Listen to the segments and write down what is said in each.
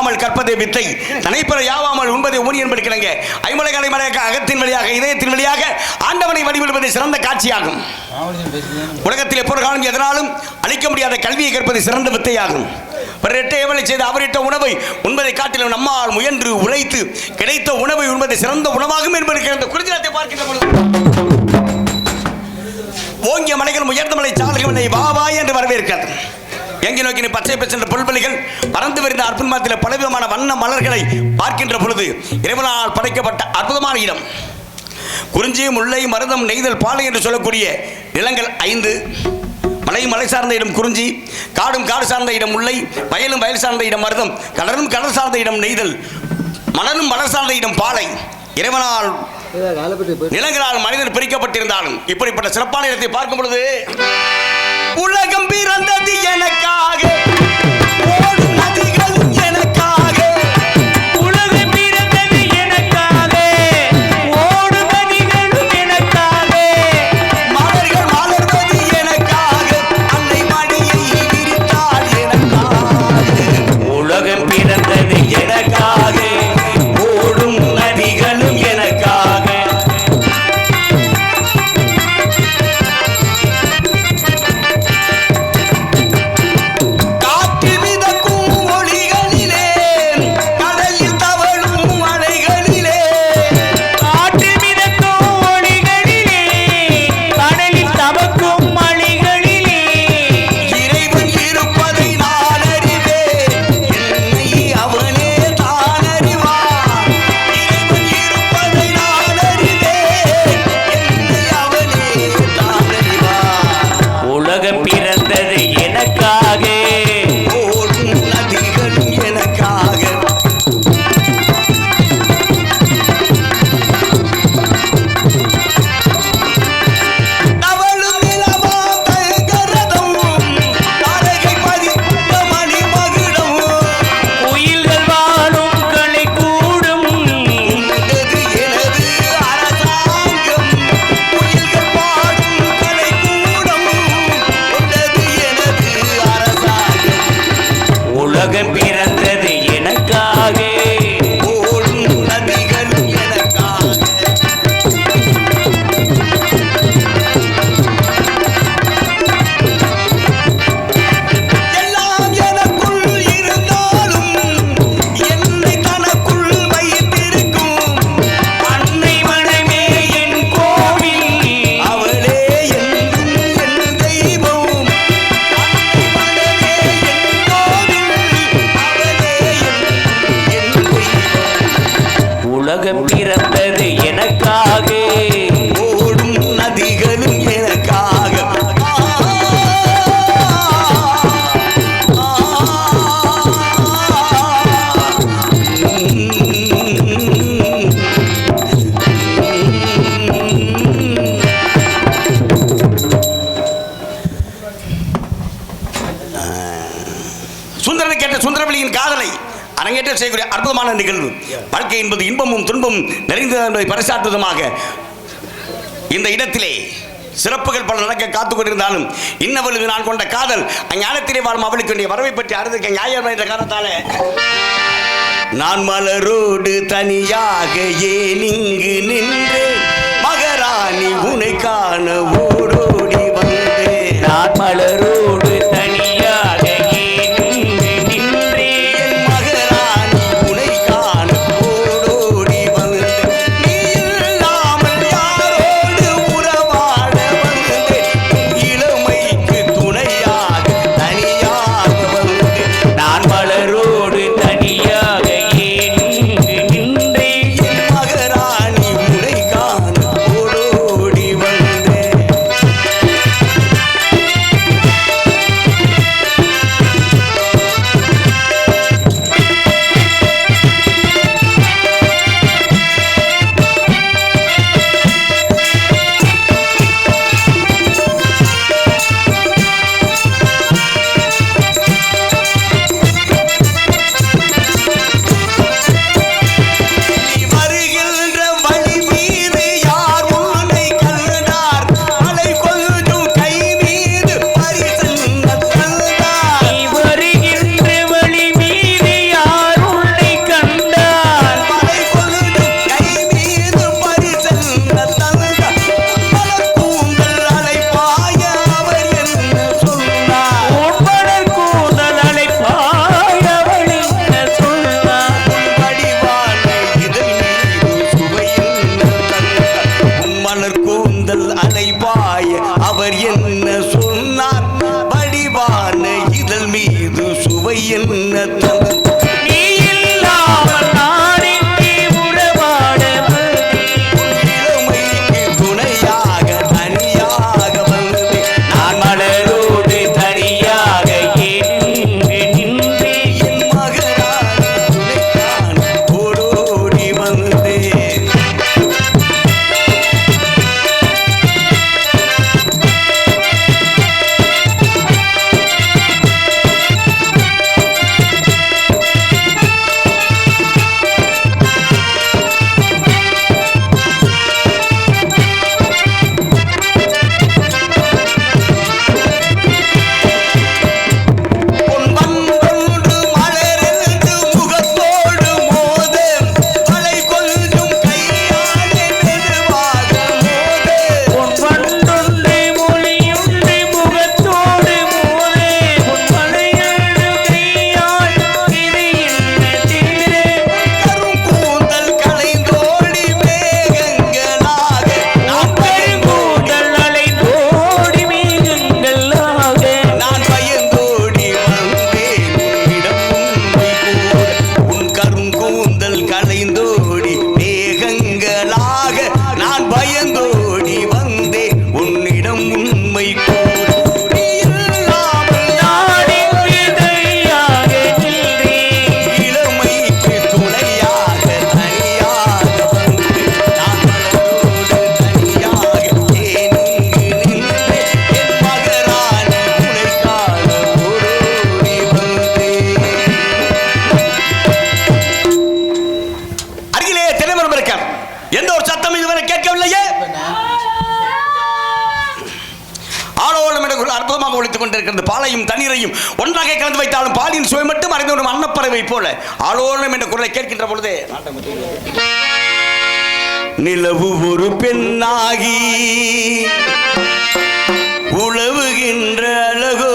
யாவாமல் கற்பதை வித்தை. தனைப்பெற யாவாமல் உண்பதை ஊனி என்பது கிழங்க. ஐமலை மலையாக அகத்தின் வழியாக இதயத்தின் வழியாக ஆண்டவனை வழிபடுவது சிறந்த காட்சியாகும். உலகத்தில் எப்பொரு காலம் எதனாலும் அளிக்க முடியாத கல்வியை கற்பது சிறந்த வித்தையாகும். பிறரிட்ட ஏவலை செய்து அவரிட்ட உணவை உண்பதை காட்டிலும் நம்மால் முயன்று உழைத்து கிடைத்த உணவை உண்பதை சிறந்த உணவாகும் என்பது கிடந்த குறிஞ்சினத்தை பார்க்கின்ற பொழுது. ஓங்கிய மலைகள் உயர்ந்த மலை சாலைகளை வா வா என்று வரவேற்கிறது. எங்கே நோக்கி நீ பச்சை பெற்ற புல்வெளிகள் பறந்து விரிந்த அற்புதத்தில் பலவிதமான வண்ண மலர்களை பார்க்கின்ற பொழுது இறைவனால் படைக்கப்பட்ட அற்புதமான இடம். குறிஞ்சி முல்லை மருதம் நெய்தல் பாலை என்று சொல்லக்கூடிய நிலங்கள் ஐந்து. மலை மலை சார்ந்த இடம் குறிஞ்சி காடும் காடு சார்ந்த இடம் முல்லை வயலும் வயல் சார்ந்த இடம் மருதம் கடலும் கடல் சார்ந்த இடம் நெய்தல் மணலும் மலர் சார்ந்த இடம் பாலை. இறைவனால் நிலங்களால் மனிதன் பிரிக்கப்பட்டிருந்தாலும் இப்படிப்பட்ட சிறப்பான இடத்தை பார்க்கும் பொழுது உலகம் பிறந்தது எனக்காக. அற்புதமான நிகழ்வு. வாழ்க்கை என்பது இன்பமும் துன்பமும் நிறைந்த என்பதை பறைசாற்றுவதமாக இந்த இடத்திலே சிறப்புகள் பல நடக்க காத்துக் கொண்டிருந்தாலும் இன்னவளுக்கு நான் கொண்ட காதல் அஞ்ஞானத்திலே வாழும் அவளுக்கு வேண்டிய வரவை பற்றி அறிந்திருக்க நியாயம் என்ற காரணத்தாலே. நான் மலரோடு தனியாக ஏன் இங்கு நின்றேன்? மகராணி உனை காண ஓடோடி வந்தேன். நான் மலரோடு என்ன ஆண்டவரை போல. ஆலோலம் என்ற குரலை கேட்கின்ற பொழுது நிலவு ஒரு பெண்ணாகி உழவுகின்ற அழகோ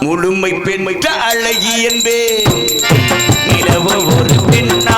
முழுமை பெண் அழகி என்பே. நிலவ ஒரு பெண்